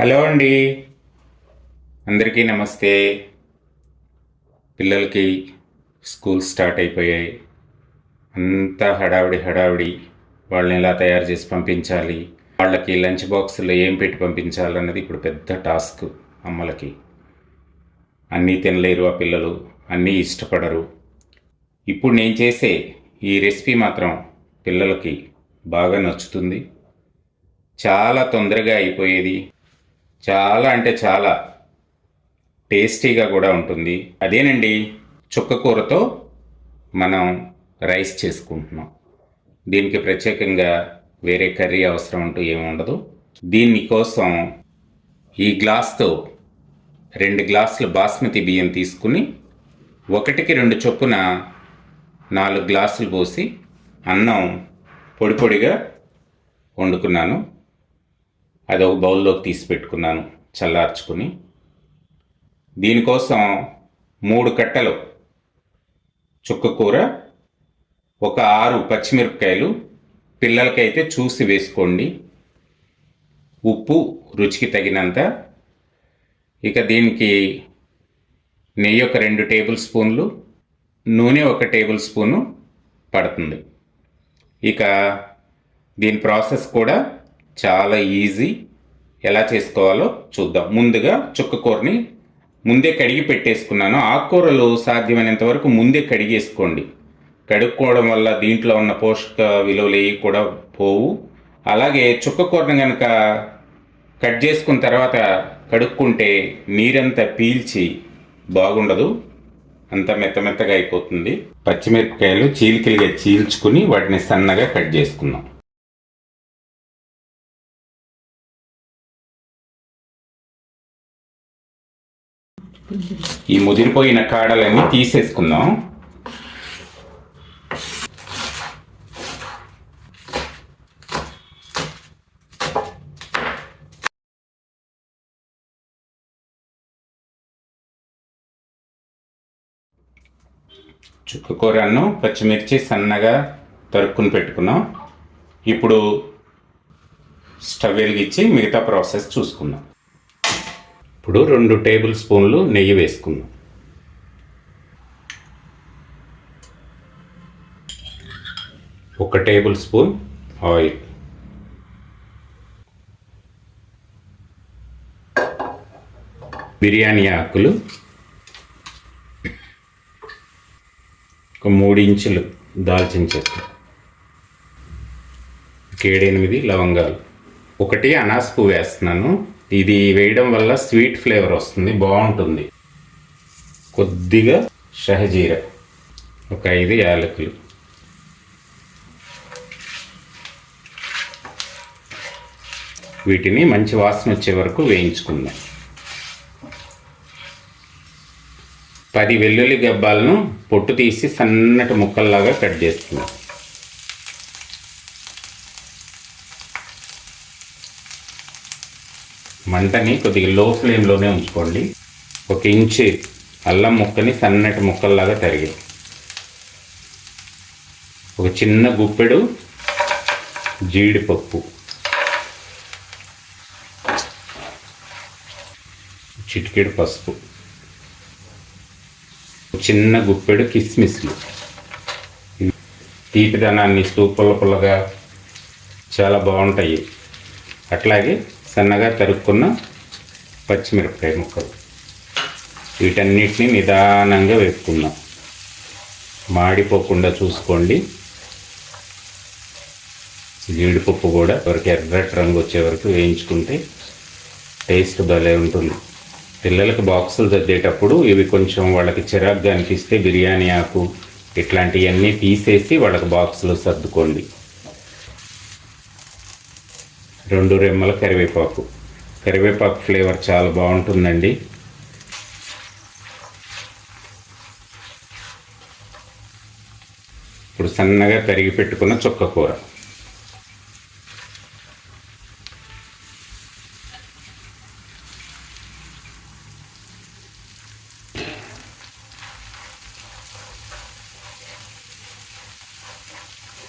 Hello అండి. అందరికీ నమస్తే. పిల్లలకి స్కూల్ స్టార్ట్ అయిపోయాయి. అంతా హడావిడి హడావిడి. వాళ్ళని ఎలా తయారు చేసి పంపించాలి? వాళ్ళకి లంచ్ బాక్సులో ఏం పెట్టి పంపించాలన్నది ఇప్పుడు పెద్ద టాస్క్ అమ్మలకి. అన్నీ తినలేరు ఆ పిల్లలు అన్నీ ఇష్టపడరు. ఇప్పుడు నేను చేసే ఈ రెసిపీ మాత్రం పిల్లలకి బాగా నచ్చుతుంది. చాలా తొందరగా అయిపోయేది. చాలా అంటే చాలా టేస్టీగా కూడా ఉంటుంది. అదేనండి చుక్క కూరతో మనం రైస్ చేసుకుంటున్నాం. దీనికి ప్రత్యేకంగా వేరే కర్రీ అవసరం అంటూ ఏమి ఉండదు. దీని కోసం ఈ గ్లాస్తో రెండు గ్లాసులు బాస్మతి బియ్యం తీసుకుని ఒకటికి రెండు చొప్పున నాలుగు గ్లాసులు పోసి అన్నం పొడి పొడిగా వండుకున్నాను. అది ఒక బౌల్లోకి తీసి పెట్టుకున్నాను చల్లార్చుకుని. దీనికోసం మూడు కట్టలు చుక్క కూర ఒక ఆరు పచ్చిమిరపకాయలు పిల్లలకైతే చూసి వేసుకోండి. ఉప్పు రుచికి తగినంత. ఇక దీనికి నెయ్యి ఒక రెండు టేబుల్ స్పూన్లు నూనె ఒక టేబుల్ స్పూను పడుతుంది. ఇక దీని ప్రాసెస్ కూడా చాలా ఈజీ. ఎలా చేసుకోవాలో చూద్దాం. ముందుగా చుక్క కూరని ముందే కడిగి పెట్టేసుకున్నాను. ఆకుకూరలు సాధ్యమైనంత వరకు ముందే కడిగేసుకోండి. కడుక్కోవడం వల్ల దీంట్లో ఉన్న పోషక విలువలు ఏవి కూడా పోవు. అలాగే చుక్క కూరని కనుక కట్ చేసుకున్న తర్వాత కడుక్కుంటే నీరంతా పీల్చి బాగుండదు. అంత మెత్త మెత్తగా అయిపోతుంది. పచ్చిమిరపకాయలు చీలికలుగా చీల్చుకుని వాటిని సన్నగా కట్ చేసుకుందాం. ఈ ముదిరిపోయిన కాడలన్నీ తీసేసుకుందాం. చుక్కకూరను పచ్చిమిర్చి సన్నగా తరుక్కుని పెట్టుకున్నాం. ఇప్పుడు స్టవ్ వెలిగించి మిగతా ప్రాసెస్ చూసుకుందాం. ఇప్పుడు రెండు టేబుల్ స్పూన్లు నెయ్యి వేసుకుందాం. ఒక టేబుల్ స్పూన్ ఆయిల్. బిర్యానీ ఆకులు. ఒక మూడు ఇంచులు దాల్చిన చెక్క. ఏడెనిమిది లవంగాలు. ఒకటి అనాస పువ్వు వేస్తున్నాను. ఇది వేయడం వల్ల స్వీట్ ఫ్లేవర్ వస్తుంది బాగుంటుంది. కొద్దిగా షహజీర ఒక ఐదు యాలకులు. వీటిని మంచి వాసన వచ్చే వరకు వేయించుకుందాం. పది వెల్లుల్లి గబ్బాలను పొట్టు తీసి సన్నటి ముక్కల్లాగా కట్ చేస్తున్నాం. మంటని కొద్దిగా లో ఫ్లేమ్లోనే ఉంచుకోండి. ఒక ఇంచు అల్లం ముక్కని సన్నటి ముక్కల్లాగా తరిగి. ఒక చిన్న గుప్పెడు జీడిపప్పు. చిటికెడు పసుపు. ఒక చిన్న గుప్పెడు కిస్మిస్లు. తీపిదనాన్ని ఇస్తూ పుల్ల పుల్లగా చాలా బాగుంటాయి. అట్లాగే సన్నగా తరుక్కున్న పచ్చిమిరపకాయ ముక్కలు. వీటన్నిటిని నిదానంగా వేపుకుందాం. మాడిపోకుండా చూసుకోండి. జీడిపప్పు కూడా వరకు ఎర్రటి రంగు వచ్చే వరకు వేయించుకుంటే టేస్ట్ భలే ఉంటుంది. పిల్లలకు బాక్సులు దద్దేటప్పుడు ఇవి కొంచెం వాళ్ళకి చిరాగ్గా అనిపిస్తే బిర్యానీ ఆకు ఇట్లాంటివన్నీ తీసేసి వాళ్ళకి బాక్సులు సర్దుకోండి. రెండు రెమ్మల కరివేపాకు. కరివేపాకు ఫ్లేవర్ చాలా బాగుంటుందండి. ఇప్పుడు సన్నగా తరిగి పెట్టుకున్న చుక్క కూర.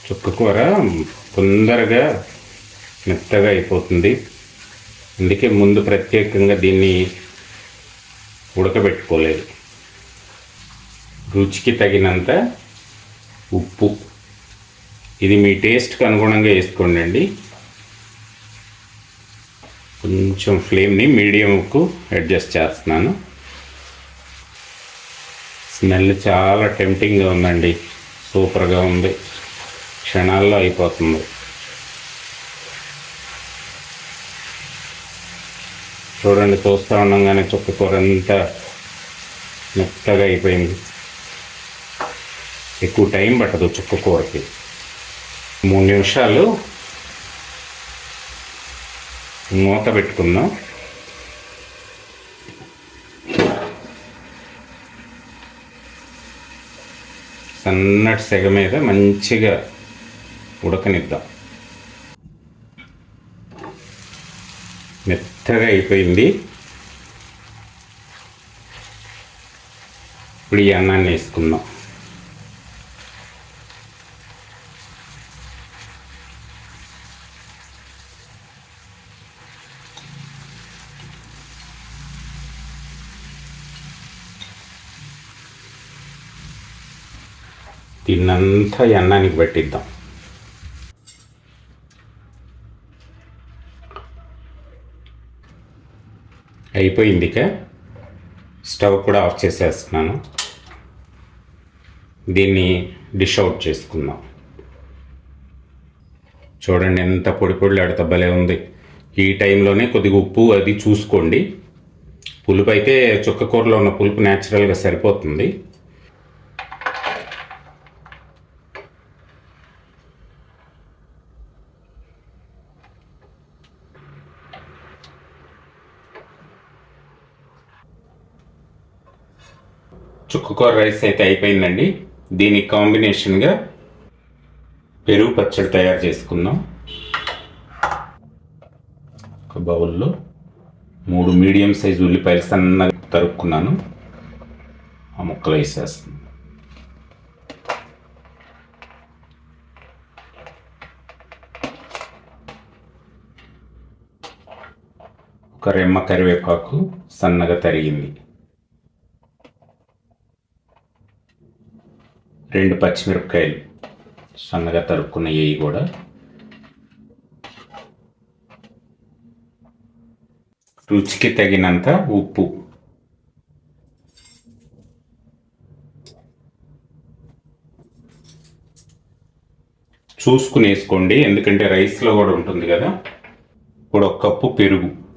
చుక్క కూర తొందరగా మెత్తగా అయిపోతుంది. అందుకే ముందు ప్రత్యేకంగా దీన్ని ఉడకబెట్టుకోలేదు. రుచికి తగినంత ఉప్పు. ఇది మీ టేస్ట్కి అనుగుణంగా వేసుకోండి అండి. కొంచెం ఫ్లేమ్ని మీడియంకు అడ్జస్ట్ చేస్తున్నాను. స్మెల్ చాలా టెంప్టింగ్గా ఉందండి. సూపర్గా ఉంది. క్షణాల్లో అయిపోతుంది. చూడండి చూస్తూ ఉండగానే చుక్క కూర అంతా మెత్తగా అయిపోయింది. ఎక్కువ టైం పట్టదు చుక్క కూరకి. మూడు నిమిషాలు మూత పెట్టుకుందాం. సన్నటి సెగ మీద మంచిగా ఉడకనిద్దాం. మెత్తగా అయిపోయింది. ఇప్పుడు ఈ అన్నాన్ని వేసుకుందాం. దీన్నంతా ఈ అన్నానికి పెట్టిద్దాం. అయిపోయింది ఇక స్టవ్ కూడా ఆఫ్ చేసేస్తున్నాను. దీన్ని డిష్ అవుట్ చేసుకుందాం. చూడండి ఎంత పొడి పొడిలాడుతా భలే ఉంది. ఈ టైంలోనే కొద్దిగా ఉప్పు అది చూసుకోండి. పులుపు అయితే చుక్క కూరలో ఉన్న పులుపు న్యాచురల్గా సరిపోతుంది. చుక్కకూర రైస్ అయితే అయిపోయిందండి. దీనికి కాంబినేషన్గా పెరుగు పచ్చడి తయారు చేసుకుందాం. ఒక బౌల్లో మూడు మీడియం సైజు ఉల్లిపాయలు సన్నగా తరుక్కున్నాను. ఆ ముక్కలు వేసేస్తుంది ఒక రెమ్మ కరివేపాకు సన్నగా తరిగింది. రెండు పచ్చిమిరపకాయలు సన్నగా తరుక్కున్న ఏవి కూడా. రుచికి తగినంత ఉప్పు. చూసుకుని వేసుకోండి ఎందుకంటే రైస్లో కూడా ఉంటుంది కదా. ఇప్పుడు ఒక కప్పు పెరుగు.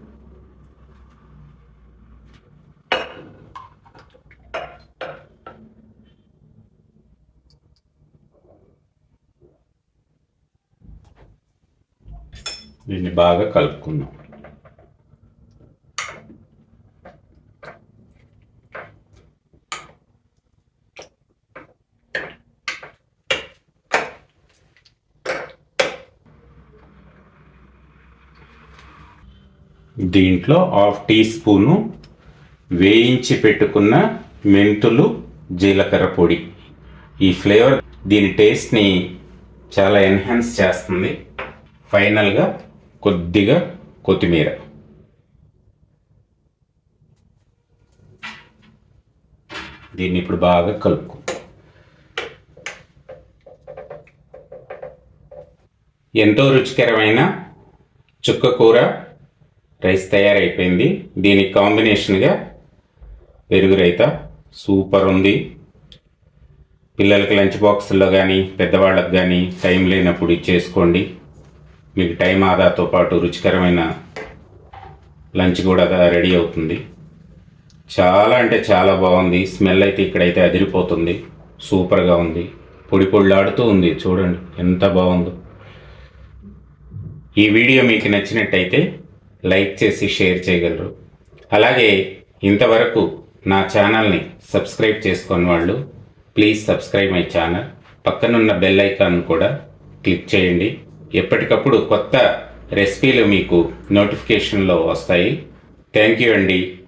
దీన్ని బాగా కలుపుకుందాం దీంట్లో హాఫ్ టీ స్పూను వేయించి పెట్టుకున్న మెంతులు జీలకర్ర పొడి. ఈ ఫ్లేవర్ దీని టేస్ట్ని చాలా ఎన్హాన్స్ చేస్తుంది. ఫైనల్గా కొద్దిగా కొత్తిమీర. దీన్ని ఇప్పుడు బాగా కలుపుకు. ఎంతో రుచికరమైన చుక్క కూర రైస్ తయారైపోయింది. దీనికి కాంబినేషన్గా పెరుగు రైత సూపర్ ఉంది. పిల్లలకి లంచ్ బాక్సుల్లో కానీ పెద్దవాళ్ళకి కానీ టైం లేనప్పుడు చేసుకోండి. మీకు టైం ఆదాతో పాటు రుచికరమైన లంచ్ కూడా రెడీ అవుతుంది. చాలా అంటే చాలా బాగుంది. స్మెల్ అయితే ఇక్కడైతే అదిరిపోతుంది. సూపర్గా ఉంది. పొడి పొడిలాడుతూ ఉంది. చూడండి ఎంత బాగుందో. ఈ వీడియో మీకు నచ్చినట్టయితే లైక్ చేసి షేర్ చేయగలరు. అలాగే ఇంతవరకు నా ఛానల్ని సబ్స్క్రైబ్ చేసుకున్న వాళ్ళు ప్లీజ్ సబ్స్క్రైబ్ మై ఛానల్. పక్కనున్న బెల్ ఐకాన్ కూడా క్లిక్ చేయండి. ఎప్పటికప్పుడు కొత్త రెసిపీలు మీకు నోటిఫికేషన్లో వస్తాయి. థ్యాంక్ యూ అండి.